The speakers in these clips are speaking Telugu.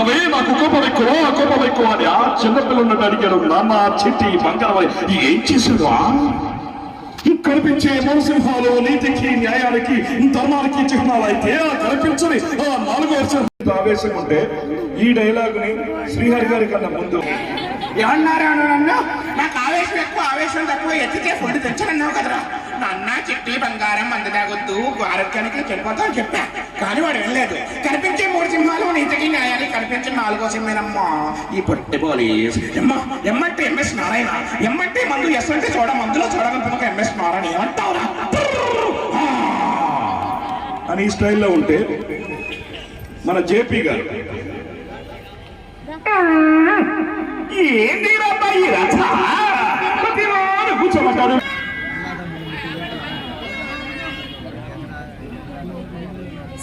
అడుగుతావే నాకు కోపం ఎక్కువ కోపం ఎక్కువ అని ఆ చిన్నపిల్లన్నట్టు అడిగాడు. నాన్న చెట్టి బంగారం ఏం చేశాడు కనిపించే మనసింహాలు నీతికి న్యాయానికి ధర్మానికి చిహ్నాలైతే ఆ కనిపించని ఆ నాలుగో వర్షం. ఆవేశం ఉంటే ఈ డైలాగ్ని శ్రీహరి గారి కన్నా ముందు. ఏమన్నారు నన్ను నాకు ఆవేశం ఎక్కువ ఆవేశం తక్కువ ఎత్తికే ఫుడ్ తెచ్చానన్నావు కదరా. నాన్న చిట్టి బంగారం మంది తాగొద్దు ఆరోగ్యానికి చెడిపోతా అని చెప్పా. కానీ వాడు వెళ్ళలేదు కనిపించే మూడు సింహాలు నీతికి కనిపించే నాలుగో సింహేనమ్మా ఈ పొట్టి పోలీస్ ఎమ్మ ఎమ్మంటే ఎంఎస్ నారాయణ. ఎమ్మంటే మందు ఎస్ అంటే చూడ మందులో చూడగలుగుతున్న ఎంఎస్ నారాయణ. ఏమంటావురా? అని ఈ స్టైల్లో ఉంటే మన జేపీ గారు. ఏంటి కూర్చోమంటారు.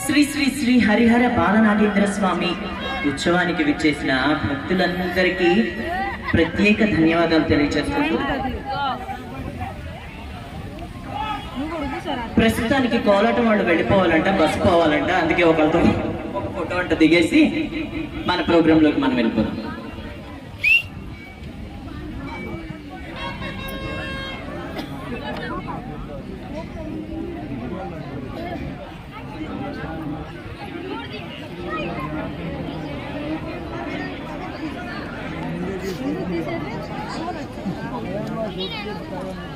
శ్రీ శ్రీ శ్రీ హరిహర బాలనాగేంద్ర స్వామి ఉత్సవానికి విచ్చేసిన భక్తులందరికీ ప్రత్యేక ధన్యవాదాలు తెలియజేస్తుంది ప్రస్తుతానికి కోలాటం వాళ్ళు వెళ్ళిపోవాలంట బస్సు పోవాలంట అందుకే ఒకరితో ఒక ఫోటో అంట దిగేసి మన ప్రోగ్రామ్లోకి మనం వెళ్ళిపోతాం どうぞ。